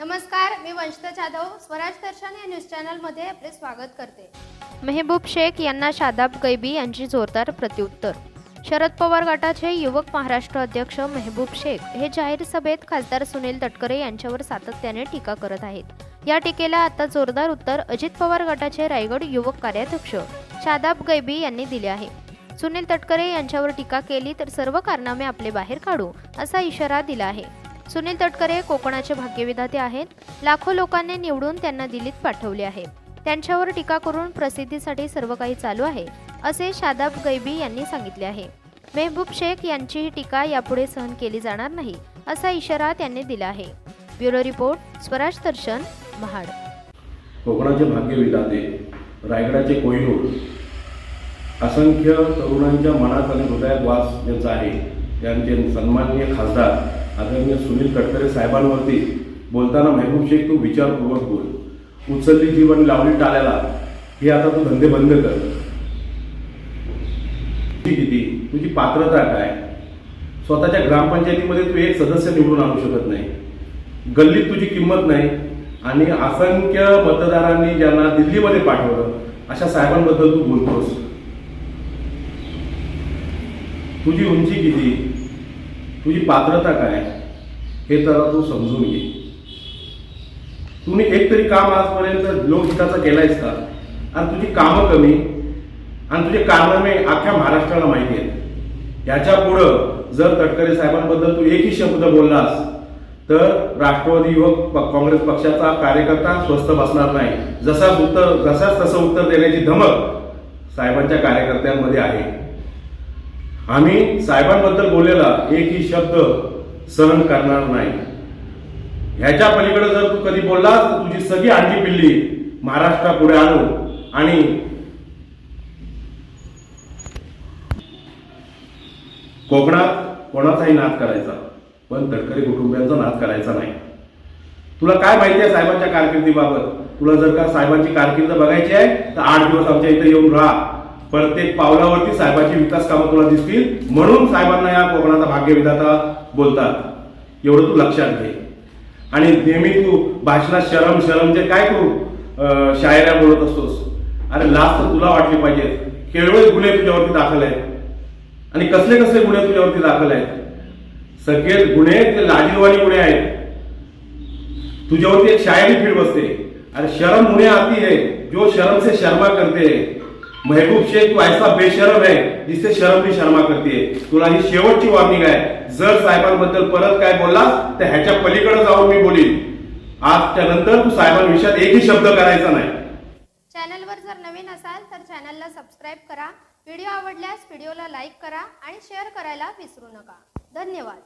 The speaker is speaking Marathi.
नमस्कार मी वंशता जाधव स्वराज दर्शन या न्यूज चॅनलमध्ये आपले स्वागत करते. मेहबूब शेख यांना शादाब गैबी यांची जोरदार प्रत्युत्तर. शरद पवार गटाचे युवक महाराष्ट्र अध्यक्ष मेहबूब शेख हे जाहीर सभेत खासदार सुनील तटकरे यांच्यावर सातत्याने टीका करत आहेत. या टीकेला आता जोरदार उत्तर अजित पवार गटाचे रायगड युवक कार्याध्यक्ष शादाब गैबी यांनी दिले आहे. सुनील तटकरे यांच्यावर टीका केली तर सर्व कारनामे आपले बाहेर काढू असा इशारा दिला आहे. सुनील तटकरे कोकणाचे भाग्यविधाते आहेत. लाखो लोकांनी निवडून त्यांना दिल्लीत पाठवले आहे. त्यांच्यावर टीका करून प्रसिद्धीसाठी सर्व काही चालू आहे असे शादाब गैबी यांनी सांगितले आहे. मेहबूब शेख यांची ही टीका यापुढे सहन केली जाणार नाही असा इशारा त्यांनी दिला आहे. Bureau report Swaraj Darshan Mahad. कोकणाचे भाग्यविधाते रायगडाचे कोहिनूर. असंख्य तरुणांच्या मनात आणि हृदयात वास ज्यांचा आहे. त्यांचे सन्माननीय खासदार आदरणीय सुनील तटकरे साहेबांवरती बोलताना महबूब शेख तू विचारपूर्वक बोल. उचलली जीवन लावली टाळ्याला. हे आता तू धंदे बंद कर. किती? तुझी पात्रता काय? स्वतःच्या ग्रामपंचायतीमध्ये तू एक सदस्य निवडून आणू शकत नाही. गल्लीत तुझी किंमत नाही. आणि असंख्य मतदारांनी ज्यांना दिल्लीमध्ये पाठवलं अशा साहेबांबद्दल तू बोलतोस. तुझी उंची किती? तुझी पात्रता काय? हे तर तो समजून घे. तुम्ही एक तरी काम आजपर्यंत लोकहिताचं केलायस का? आणि तुझी कामं कमी आणि तुझे कारनामे अख्ख्या महाराष्ट्राला माहिती आहेत. याच्या पुढं जर तटकरे साहेबांबद्दल तू एकही शब्द बोललास तर राष्ट्रवादी युवक प- काँग्रेस पक्षाचा कार्यकर्ता स्वस्थ बसणार नाही. जसाच उत्तर जसाच तसं उत्तर देण्याची धमक साहेबांच्या कार्यकर्त्यांमध्ये आहे. आम्ही साहेबांबद्दल बोललेला एकही शब्द सहन करणार नाही. ह्याच्या पलीकडे जर तू कधी बोललास तर तुझी सगळी आणखी पिल्ली महाराष्ट्रापुढे आणू आणि कोकणात कोणाचाही नाद करायचा पण तडकरी कुटुंबियांचा नाद करायचा नाही. तुला काय माहिती आहे साहेबांच्या कारकिर्दीबाबत? तुला जर का साहेबांची कारकिर्द बघायची आहे तर आठ दिवस आमच्या इथे येऊन राहा. प्रत्येक पावलावरती साहेबांची विकास कामं तुला दिसतील. म्हणून साहेबांना या कोकणाचा भाग्यविधाता बोलतात. एवढं तू लक्षात घे. आणि नेहमी तू भाषणात शरम शरमचे काय तू शायऱ्या बोलत असतोस. अरे लास्ट तुला वाटली पाहिजे. केवळ गुन्हे तुझ्यावरती दाखल आहेत. आणि कसले कसले गुन्हे तुझ्यावरती दाखल आहेत? सगळे गुन्हे ते लाजीरवाणी गुन्हे आहेत. तुझ्यावरती एक शायरी फीड बसते अरे शरम गुन्हे आती है जो शरम से शर्मा करते. है महबूब शेख तू ऐसा बेशरम है जिससे शरम भी शर्मा करते है। तुला ही शेवटची वॉर्निंग आहे। जर साहेबांबद्दल परत काय बोललास तर ह्याच्या पलीकडे जाऊन मी बोलीन. आज त्यानंतर तू साहेबांविषयात एकही शब्द करायचा नाही. चॅनलवर जर नवीन असाल तर चॅनलला सबस्क्राईब करा. व्हिडिओ आवडल्यास व्हिडिओला लाईक करा आणि शेअर करायला विसरू नका. धन्यवाद.